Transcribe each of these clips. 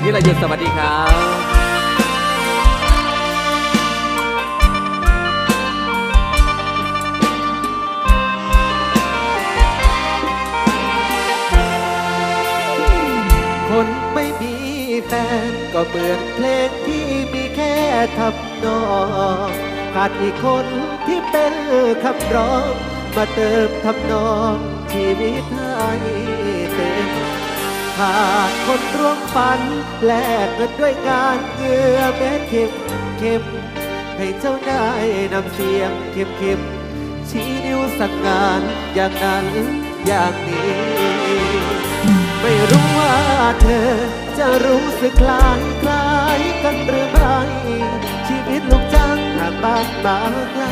ธีรยุทธสวัสดีครับคนไม่มีแฟนก็เหมือนเพลงที่มีแค่ทำนองขาดอีกคนที่เป็นคำร้อง มาเติมทำนองชีวิตให้เต็ม ขาดคนร่วมฝันแลกเงินด้วยงานเงื่อแม้เข็มเข็มให้เจ้านายนำเสียงเข้มเข้มชี้นิ้วสั่งงานอย่างนั้นอย่างนี้ ไม่รู้ว่าเธอจะรู้สึกคลายคล้ายกันหรือไม่ชีวิตลูกจ้างทาบ้านมาไกล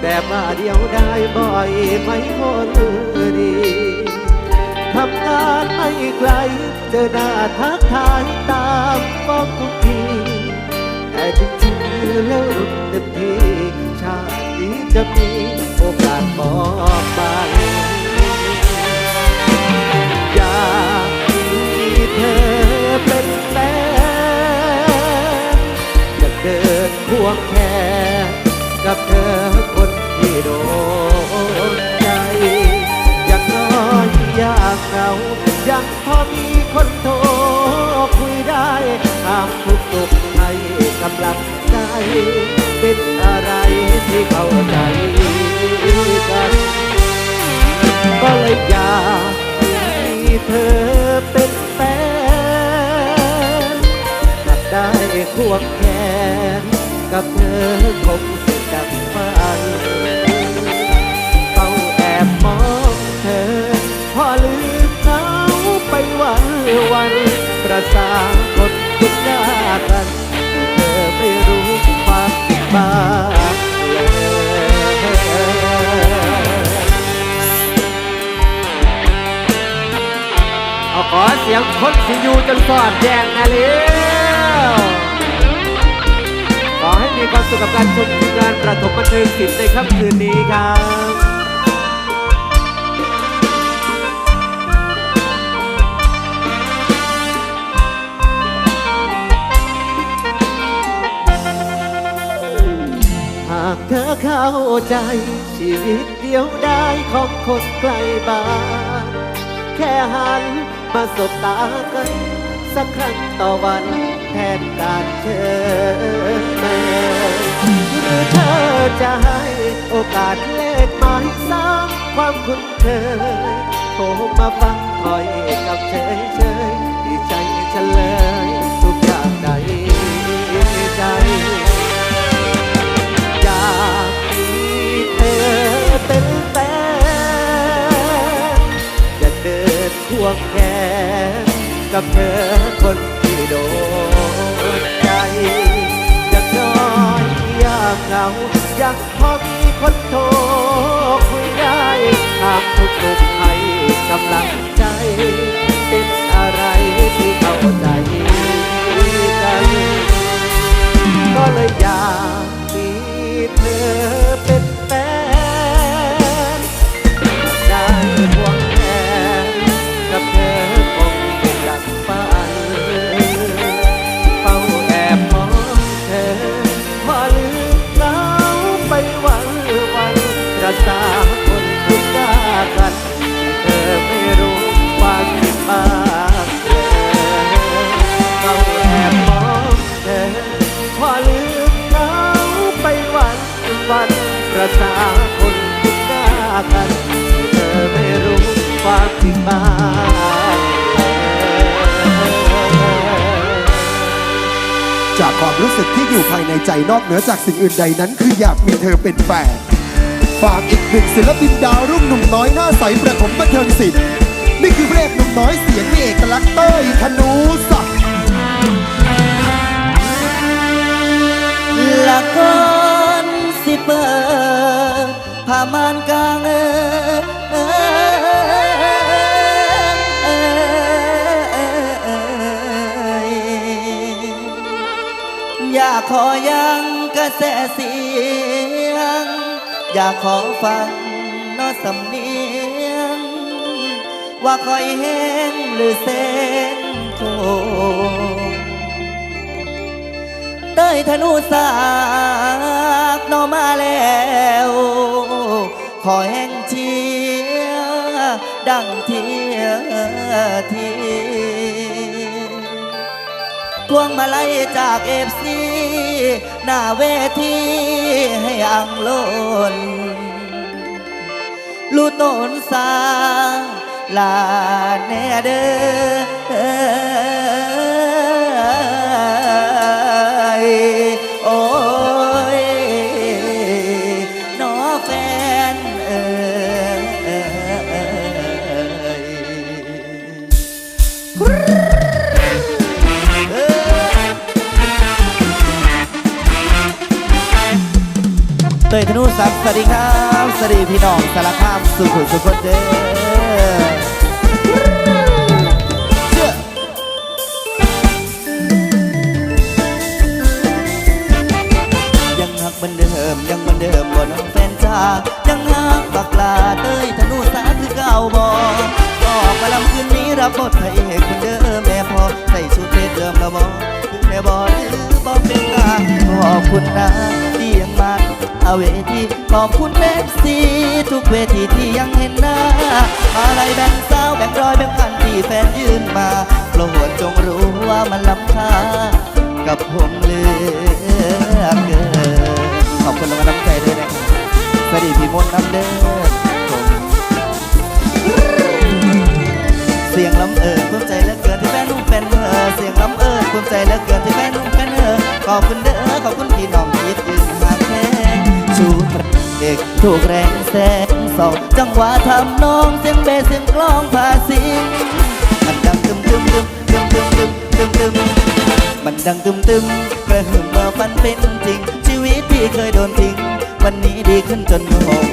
แบบว่าเดียวได้บ่อยไหมคนดี ทำงานไม่ไกล เจอหน้าทักทายตามฟ้องทุกที แต่จริงๆแล้วเต็มทีชาตินี้จะมีโอกาสบอกไปอยากมีเธอเป็นแฟนอยากเดินควงแขนกับเธอคนที่โดนากเหงายังพอมีคนโทรคุยได้ห้ามทุกสุขให้กำลังใจเป็นอะไรที่เข้าใจกันก็เลยอยากมีเธอเป็นแฟนหากได้ควงแขนกับเธอคง ประสาคนทุกหน้ากันเธอไม่รู้ความบ้างเอาขอเสียงคนสิอยูจนสอดแจงนะเร็วขอให้มีความสุขกับการชมงานประถมบันเทิงศิลป์ในค่ำคืนนี้ครับากเธอเข้าใจ ชีวิตเดียวได้ของคนไกลบ้านแค่หันมาสบตากัน สักครั้งต่อวันแทนการเชิญแม่หรือเธอจะให้โอกาสเลขหมายสร้างความคุ้นเคยโทรมาฟังคอยกับเฉยเฉยที่ใจฉันเลยทุกอย่างใดใจ อเป็นแฟนอยากเดินควงแขนกับเธอคนที่โดนใจอยากน้อยยากเหงาอยากพอมีคนโทรคุยได้หากทุกทุกให้กำลังใจเป็นอะไรที่เข้าใจกันก็เลยอยากมีเธอเป็น สาคนทุกข์ยากกันที่เธอไม่รู้ความคิดบ้างเลยเราแอบมองเธอพอลืมเขาไปวันวันประสาคนทุกหน้ากันที่เธอไม่รู้ความจริงบ้างจากความรู้สึกที่อยู่ภายในใจนอกเหนือจากสิ่งอื่นใดนั้น คืออยากมีเธอเป็นแฟน ฝากอีกหนึ่งศิลปินดาวรุ่งหนุ่มน้อยหน้าใสประถมบันเทิงศิลป์นี่คือเพลงหนุ่มน้อยเสียงมีเอกลักษณ์เต้ยธนูศักดิ์ละคนสิเปิดผ้ามานกลางเอ่ยอยากขอยังกระแสเสี อยากขอฟังนอสำเนียง ว่าคอยแห็นหรือเส้นโคงเต้ยธนูสากนอมาแล้ว ขอแห่งเทียดังเทียเที พวงมาลัยจากเอฟซีหน้าเวทีให้อังโลนลูกโตนสางลาแน่เด้อ ยธนูศักดิ์สวัสดีครับ สวัสดีพี่น้องสารคามสุขุสุขเด้อ เวทีขอบคุณเอฟซีทุกเวทีที่ยังเห็นหน้าอะไรแบ่งเศร้าแบ่งร้อยแบ่งพันที่แฟนยืนมาโปรดจงรู้ว่ามันล้ำค่ากับผมเลือเกินขอบคุณรางวัลน้ำใจด้วยนะครับสวัสดีพี่มนต์น้ำเด้อผมเสียงลำเอิญภูมิใจเหลือเกินที่แฟนนุ่มแฟนเธอเสียงลำเอิญภูมิใจเหลือเกินที่แฟนนุ่มแฟนเธอขอบคุณเด้อขอบคุณพี่น้องที่ยืนูเด็กถูกแรงแสงสองจังหวะทำนองเสียงเบสเสียงกลองพาสิงมันดังตึมตึมตึมตึมตึมตึมตึมตึมมันดังตึมตึมกระหึ่มเมื่อฝันเป็นจริง ชีวิตที่เคยโดนทิ้ง วันนี้ดีขึ้นจนงง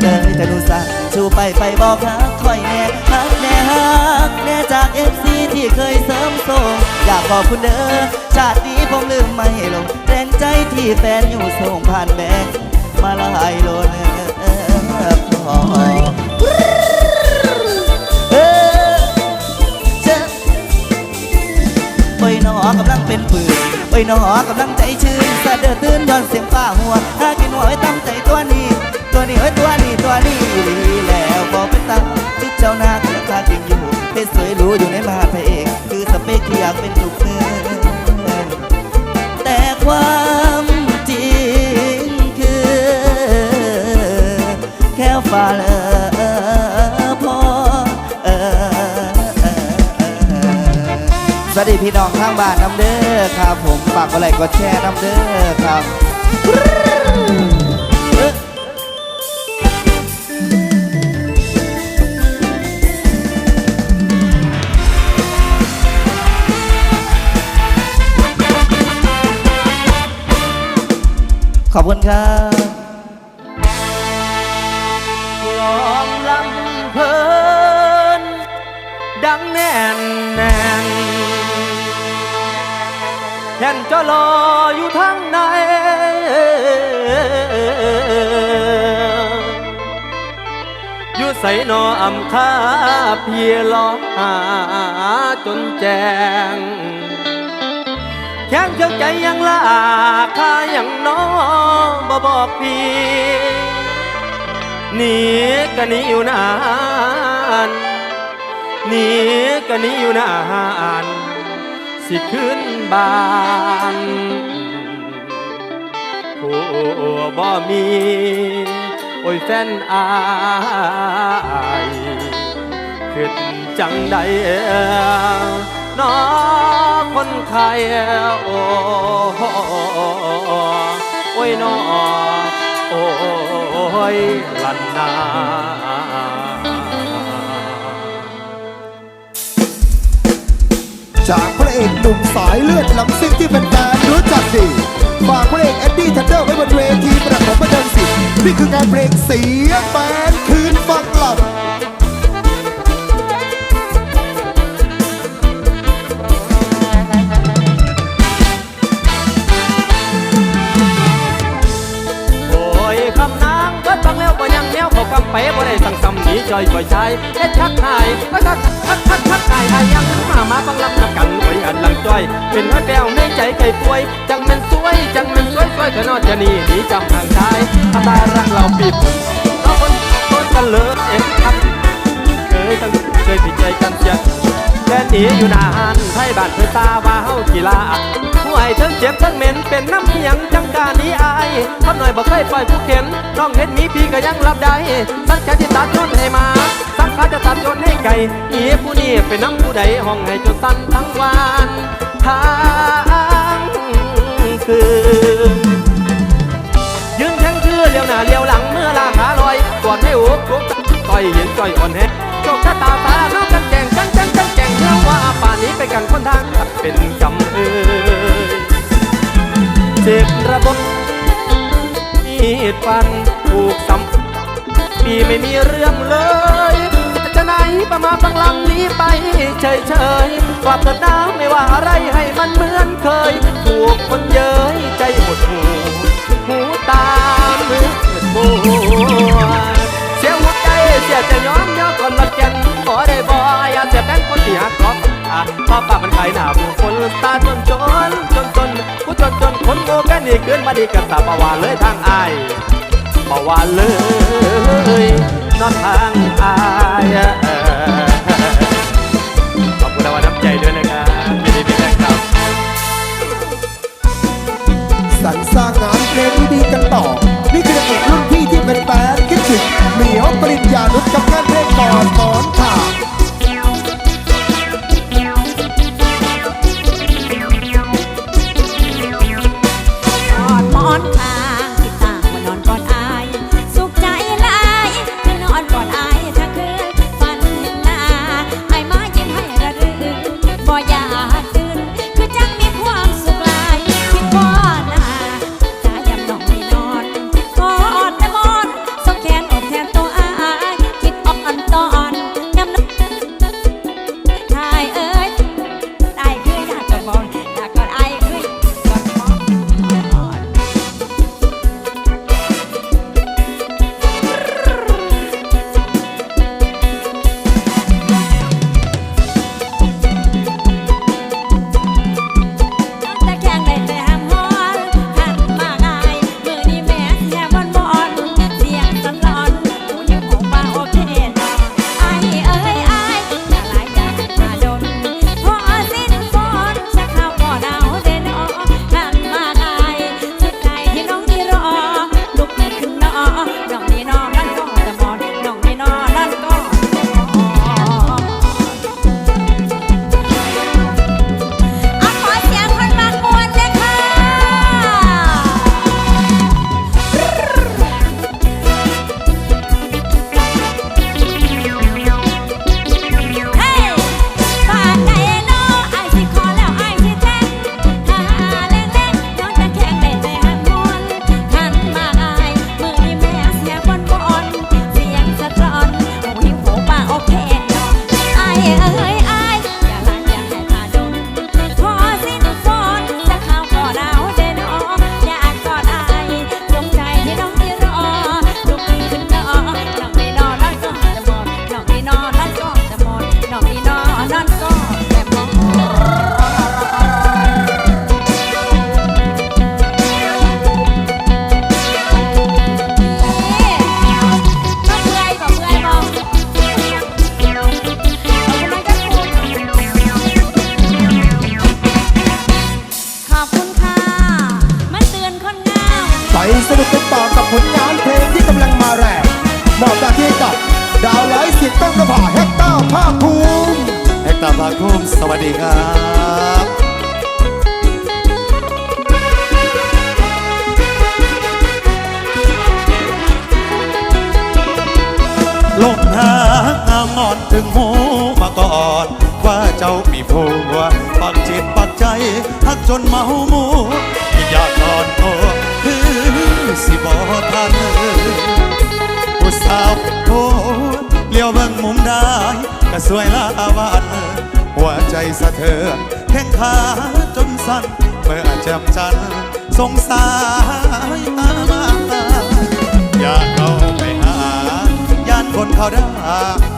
เลยธนูสั่งชูไปไปบอกฮักคอยแน่ฮักแน่ฮักแน่จากเอฟซีที่เคยเสริมส่งอยากขอบคุณเด้อชาตินี้ผมลืมไม่ลงแรงใจที่แฟนอยู่ส่งผ่านแบง มาลายโลนพอเออเจ้าโอ้ยหนอกำลังเป็นปืนโอ้ยหนอกำลังใจชื้นสะเดือตื่นย้อนเสียงฟ้าหัวหากินหัวไว้ตั้งใจตัวนี้ ตัวนี้เอ้ยตัวนี้ตัวนี้แล้วบอกไปตั้งจุดเจ้าหน้าที่ราคาจริงอยู่เพชรสวยหรู้อยู่ในมหาพระเอกคือสเปคที่อยากเป็นทุกเนื้อแต่ความ แค่ฝันพอเออสวัสดีพี่น้องข้างบ้านน้ำเด้อครับผมฝากกดไลค์กดแชร์น้ำเด้อครับขอบคุณครับ ดังแน่นแน่นแท่นจะรออยู่ทางในอยู่ใส่นออำคาเพียรอหาจนแจงแข้งเจ้าใจยังลาค่ายังน้อบ่บอกพี่หนีก็หนีอยู่นาน หนีก็หนีอยู่นานสิขึ้นบานโอ้บ่มี โอ้ยแฟนอายขึ้นจังใดน้อคนไข้โอ้โอ้ยน้อโอ้ยลันนา จากพระเอกหนุ่มสายเลือดลำซิ่งที่เป็นการรู้จักดีฝากพระเอกแอนดี้ทันเดอร์ไว้บนเวทีประกอบประเทิงศิลป์นี่คืองานเพลงเสียงแฟนคืนฟังหลับ เขากำไปบ่ได้สั่งซ้ำหนีจอยก่อยชายเฮ็ดชักหายก็ทักทักทักทักหายอายังมามาฟังลำนับกันโอ้ยอันหลังจอย เป็นน้อยแป้วในใจไก่ป่วย จังมันสวย จังมันสวยสวยเธอนอจะนี่หนีจำทางชายถ้าตายรักเราปิดเราคนคนกันเลยเอ็มครับเคยตั้งเคยผิดใจกันเสีย แค่หนีอยู่นานไทยบ้านเคยตาว่าเฮากีฬาผู้ให้ทั้งเจ็บทั้งเหม็นเป็นน้ำเพียงจังกานี้อายคนหน่อยบอกเคยปล่อยผู้เข็นน้องเห็นมีพี่ก็ยังรับได้สังแค่ที่ตัดจนให้มาสังขาจะตัดจนให้ไก่อีผู้นี้เป็นน้ำผู้ใดห้องให้จนสั้นทั้งวันทั้งคืนยืนแข็งคือเลี้ยวหน้าเลี้ยวหลังเมื่อลาขาลอยกอนให้อุกกต่อยเห็นจ่อยอ่อนแฮโชคชะตาฟ้าน้องกัน ว่าป่านนี้ไปกันคนทางเป็นกำเอ่ยเจ็บระบบมีดฟันถูกซ้ำปีไม่มีเรื่องเลย จะไหนประมาฟังลำนี้ไปเฉยเฉยๆกลับเถิดน้ำไม่ว่าอะไรให้มันเหมือนเคย ถูกคนเย้ยใจหดหูหูตามือปวดเสียหัวใจเสียจะย้อมย้อมก่อนมาแก่น ได้บ่อย่าเสียแบงคนที่หักกรอบอะพอปากมันขายหน้าผู้คนตาจนจนจนจนผู้จนจนคนโง่กันนี่เกินมาดีกับตาบาวาเลยทางอายบาวาเลยนอนทางอายขอบคุณรางวัลน้ำใจด้วยนะครับยินดีเป็นแฟนครับสรรสร้างงานเพลงดีกันต่อ นี่คือนักเอกรุ่นพี่ที่เป็นแฟนคิดถึงเหมียวปริญญานุชกับงานเพลงก่อนหมอนค่ะก งอนถึงหูมาก่อนว่าเจ้ามีผัวปักจิตปักใจหักจนเมาหมัวอยากนอนตัวคือสิบอทันผู้สาวโอ้เลี้ยวเบิ่งมุมได้ก็สวยละวันหัวใจสะเทือนแข้งขาจนสั่นเมื่อจ่มจันสงสารตามาอยากเข้าไปหาย่าน คนเขาด่า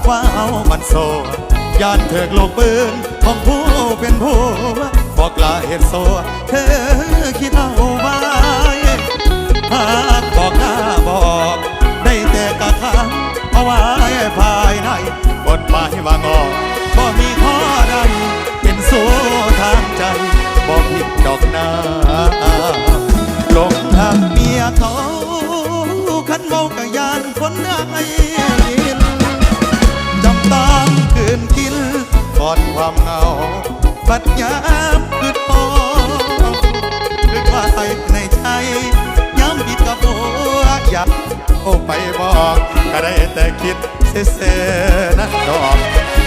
ว้าเอามันโซยานเถิกโลกเบินของผู้เป็นผู้บอกลาเหตุโซเธอคิดเอาไว้หากบอกหน้าบอก ได้แต่กะทังเอาไว้ภายในบทไมาวัง มคืดพอคืดว่าไอ้ในใจย้ำผิดกับหัวอยากโอ้ไปบอกก็ได้แต่คิดเซ่ๆนะดอก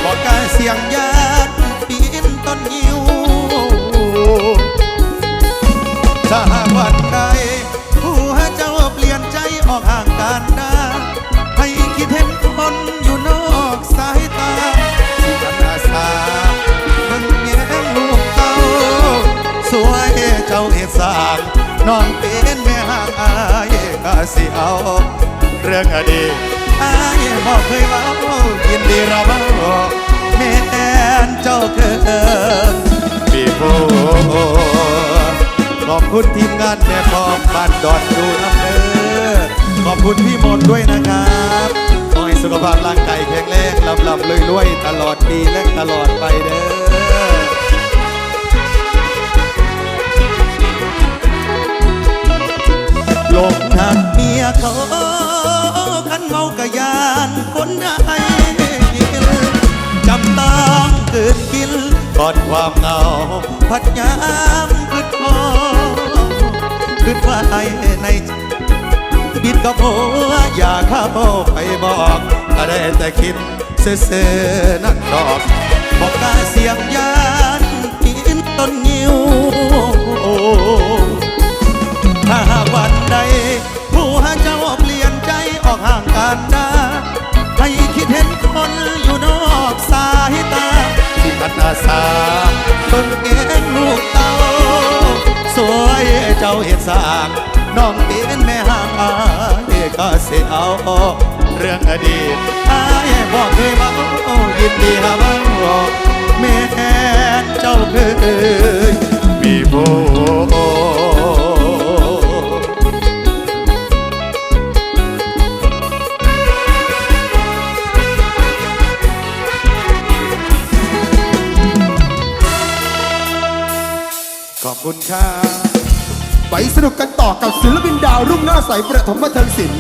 บอกการเสียงยานปีนต้นยิวถ้าหากวันใดผู้หาเจ้าเปลี่ยนใจออกห่างกัน จ้าเฮ็ดสร้างน้องเป็นแม่ห่างอายก็สิเอา เรื่องอดีตอายบอกเคยเว้ายินดีรับเอาแม่นเจ้าเกินปีโบขอบคุณทีมงานแม่พอมบ้านดอนดูน้ำเด้อขอบคุณพี่มนด้วยนะครับขอให้สุขภาพร่างกายแข็งแรงลำลำรวยๆตลอดปีและตลอดไปเด้อ หลงทางเมียเขาขันเมากะยานคนใดจำต้องเกิดกินก่อนความเหงาพัดยามคืดพอคืดว่าไอ้ในบิดกับหัวอย่าเข้าไปบอกก็ได้แต่คิดเซ่อๆนักดอกบอกกาเสียงยานกินต้นยิว ที่มันอาเบิ่งแกงลูกเต้า สวยเจ้าเห็ดสางน้องเป็นแม่ห่างอายก็เสียเอา เรื่องอดีตอายบอกเคยว่ายินดีฮะว่าแม่เจ้าเคยมีโบ อบคุณครับไปสนุกกันต่อกับศิลปินดาวรุ่งหน้าใสประถมบันเทิงศิลป์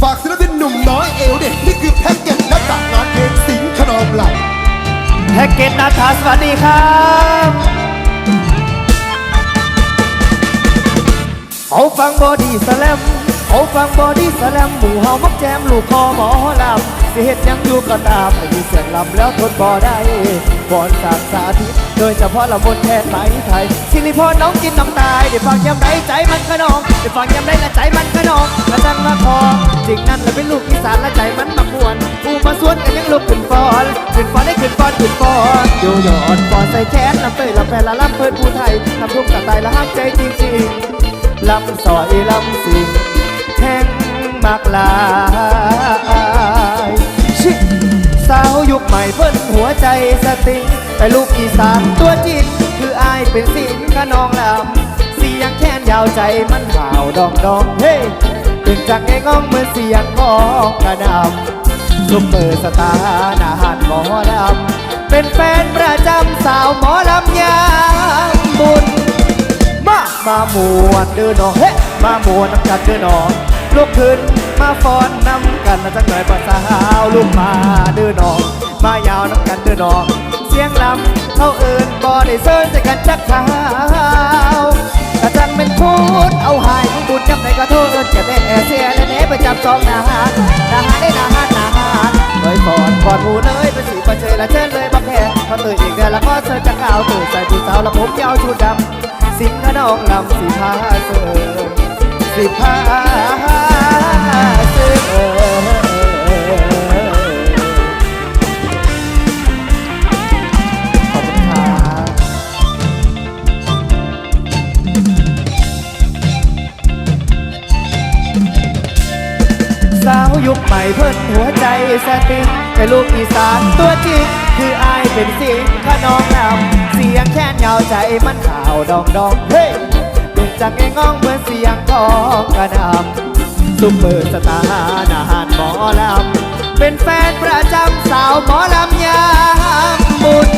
ฝากศิลปินหนุ่มน้อยเอวเด็กนี่คือแพ็กเกจและจากงานเพลงสิงห์ขนองไหลแพ็กเกจนาทาสวัสดีครับเขาฟังบอดี้สแลมเขาฟังบอดี้สแลมหมู่เฮามักแจมลูกคอหมอลำ สิเฮ็ดยังอยู่ก็ตามไม่มีเสียงลำแล้วทนบ่ได้บอนสากสาธิต โดยเฉพาะละมนแทนไหมไทยสิริพรน้องกินน้ำตายได้ฟังยำไรใจมันขนองได้ฟังยำไรละใจมันขนองละจังละคอจริงนั่นละเป็นลูกอีสานละใจมันมักมวนผู้มาสวนกันยังลุกขึ้นฟอนขึ้นฟอนได้ขึ้นฟอนขึ้นฟอนอยู่ยอดฟอนใส่แขนลำเตยลำแฟนละลำเพิดผู้ไทยทำทุกข์ตัดตายละฮักใจจริงๆลำสอยลำสิงแห่งมากลา สาวยุคใหม่เพิ่นหัวใจสติงแต่ลูกอีสานตัวจริงคืออายเป็นสิงขนองลำเสียงแค้นยาวใจมันห่าวดองดองเฮ้ตึงจากแงงองเหมือนเสียงของกระดำซุปเปอร์สตาร์นาหารหมอลำเป็นแฟนประจำสาวหมอลำยามบุญมามามวนเดินหนอเฮ้มามวนน้ำกันเดินหนอลุกขึ้น มาฟ้อนน้ำกันนะจังหน่อยภาษาหาวลูกมาเดินหนอมายาวน้ำกันเดินหนอเสียงลำเขาเอินบอได้เซิร์นจกันจักขาวกระจังเป็นพูดเอาหายบุญจำในกระโทษเอินจะได้แอเสียและเน่ไปจับซองนาหารนาหารได้นาหารนาหารเลยก่อนก่อนหมูเลยไปสีประเจละเชิญเลยบักแค่พอตื่นอีกเดือนแล้วก็เสิร์ฟจากขาวตื่นใส่ผู้สาวแล้วผมยาวชุดดำสิงห์ขนองลำสีพาเสือสิพาาวยุคใหม่เพิ่นหัวใจสติงแต่ลูกอีสานตัวจริงคืออายเป็นสิงห์ขนองลำเสียงแค้นยาวใจมันข่าวดองดองเฮ้ยเป็นจากแงงองเหมือนเสียงของกระดำ ซุปเปอร์สตาร์นาหารหมอลำ เป็นแฟนประจำสาวหมอลำยามบุญ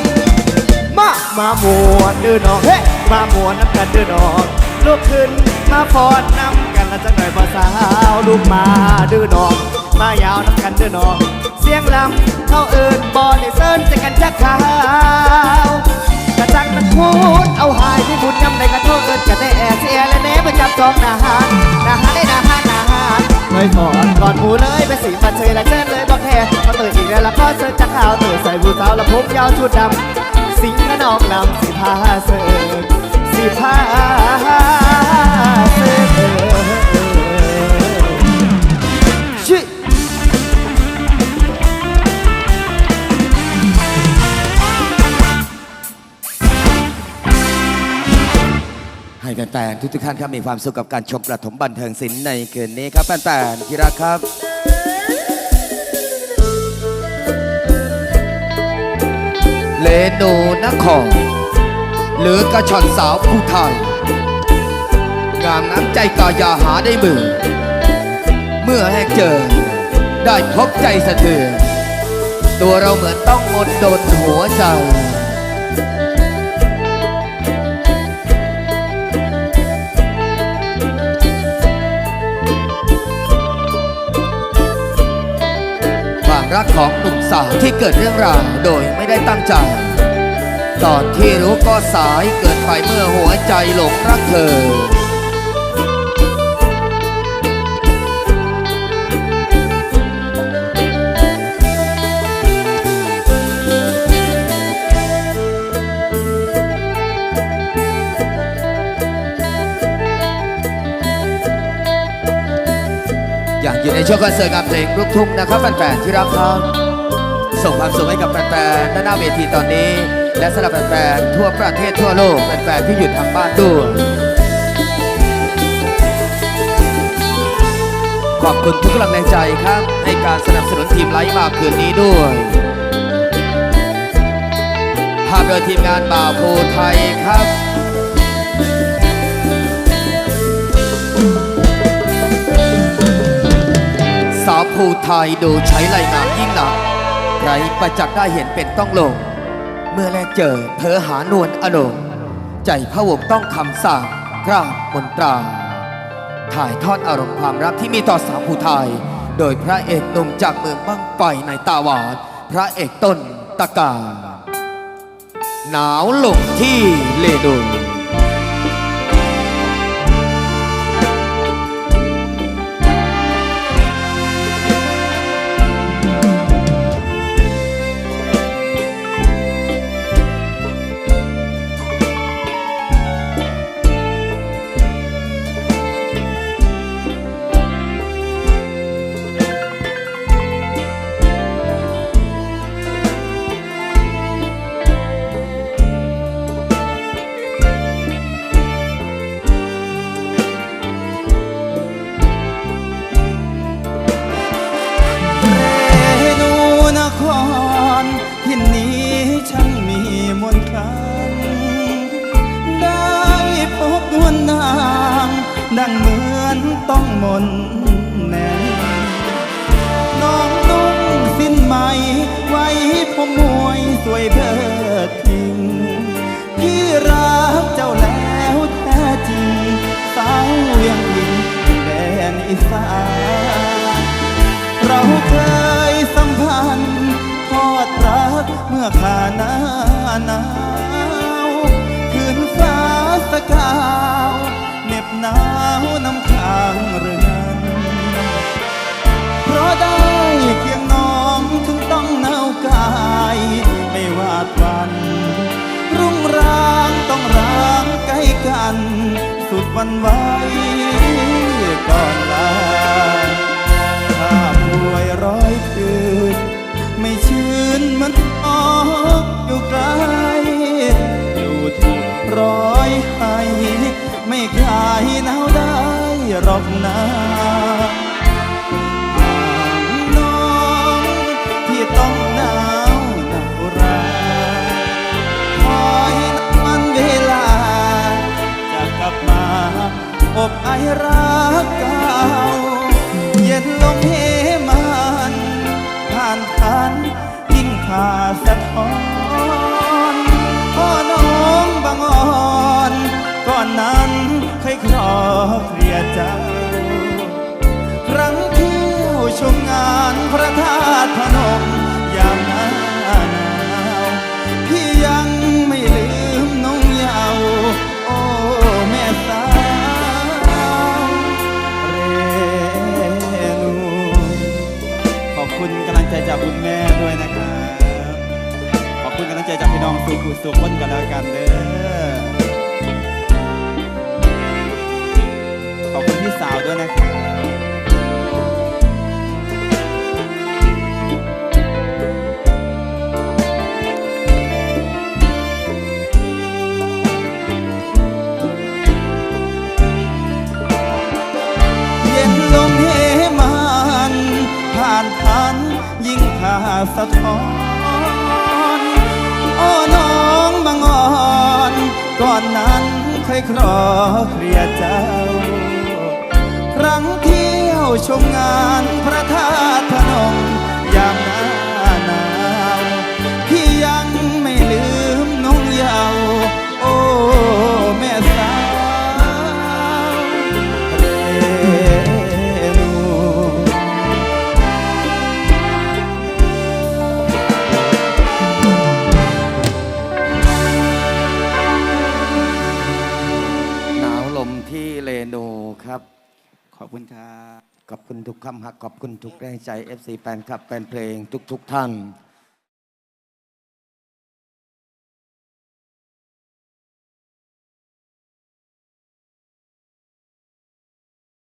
มา มามวนเดินออกเฮ้มามวนน้ำกันเดินออกลุกขึ้นมาฟอนน้ำกันแล้วจะหน่อยภาษาวลูกมาเดินออกมายาวน้ำกันเดินออก เสียงลำเข้าเอินบอลในเซิร์นจะกันจักขาว กระสั่งนักพูดเอาหายที่บุญยำในกระโทษเอินกระแน่เสียและแน่ประจำจองนาหารนาหารได้นาหารนาหารเลยก่อนก่อนหมูเลยไปสีมาเชยและเชิญเลยบอกแค่มาตื่นอีกแล้วละก็เสิร์จากข่าวตื่นใส่บูสาวและผมยาวชุดดำสิงห์นองนำสีผ้าเสิร์สีผ้าเสิร์ ให้แฟนๆทุกๆท่านครับมีความสุขกับการชมประถมบันเทิงศิลป์ในคืนนี้ครับแฟนๆที่รักครับเลนูนครหรือกระชอนสาวผู้ไทยงามน้ำใจกายาหาได้มือ เมื่อแหกเจอ ได้พบใจสะเทือนตัวเราเหมือนต้องมดโดนหัวใจ รักของหนุ่มสาวที่เกิดเรื่องราวโดยไม่ได้ตั้งใจ ตอนที่รู้ก็สายเกิดไปเมื่อหัวใจหลงรักเธอากอยู่ในช่วงคอนเสิร์ตงานเพลงลูกทุ่งนะครับแฟนๆที่รักครับส่งความสุขให้กับแฟนๆด้านหน้าเวทีตอนนี้ และสำหรับแฟนๆทั่วประเทศทั่วโลกแฟนๆที่อยู่ทางบ้านด้วยขอบคุณทุกกำลังใจครับให้การสนับสนุนทีมไลฟ์มาคืนนี้ด้วยภาพโดยทีมงานบ่าวภูไทยครับ ภูไทยดูใช้ไหลงามยิ่งหนักใครประจักษ์ได้เห็นเป็นต้องลง เมื่อแลกเจอเธอหานวลอโนงใจพระวงต้องคำสั่งกราบมนตรา ถ่ายทอดอารมณ์ความรักที่มีต่อสาวภูไทย โดยพระเอกหนุ่มจากเมืองบ้างไฟในตาหวานพระเอกต้นตะกาหนาวลงที่เลดู รที่นนี้ช่างมีมนต์คลังได้พบนวลนางดังเหมือนต้องมนต์แน่นน้องนุ่งสิ้นไหมไว้ผมมวยสวยเบิดทิ้งพี่รักเจ้าแล้วแท้จริงสาวเวียงพินแดนอีสานเราเคย เมื่อขาหน้าหนาวคืนฟ้าสกาวเหน็บหนาวน้ำค้างเรือนเพราะได้เคียงน้องถึงต้องหนาวกาย ไม่วาดวัน รุ่งร้างต้องร้างใกล้กัน สุดวันไหวก่อนลาถ้าป่วยร้อยคืน ไม่ชื้นมันออกอยู่ไกลอยู่ถูกร้อยให้ ไม่คลายหนาวได้หรอกนะห่าน้องที่ต้องหนาวหนาวราคอยนันเวลา จะกลับมาอบไอรักเก่าเย็นลมเหมันผ่านทันยิ่งขาสะท้อนพ่อน้องบางอ่อนก่อนนั้นเคยครอเคลียรเจ้าครั้งเที่ยวชมงานพระธา สุขคนกันแล้วกันเด้อขอบคุณพี่สาวด้วยนะครับเย็นลมเหมันผ่านพันยิ่งพาสะท้อน ก่อนนั้นเคยครอเคลียเจ้า ครั้งเที่ยวชมงานพระธาตุ ขอบคุณครับ ขอบคุณทุกคำหักขอบคุณทุกแรงใจ FC แฟนคลับแฟนเพลงทุก ๆ ท่าน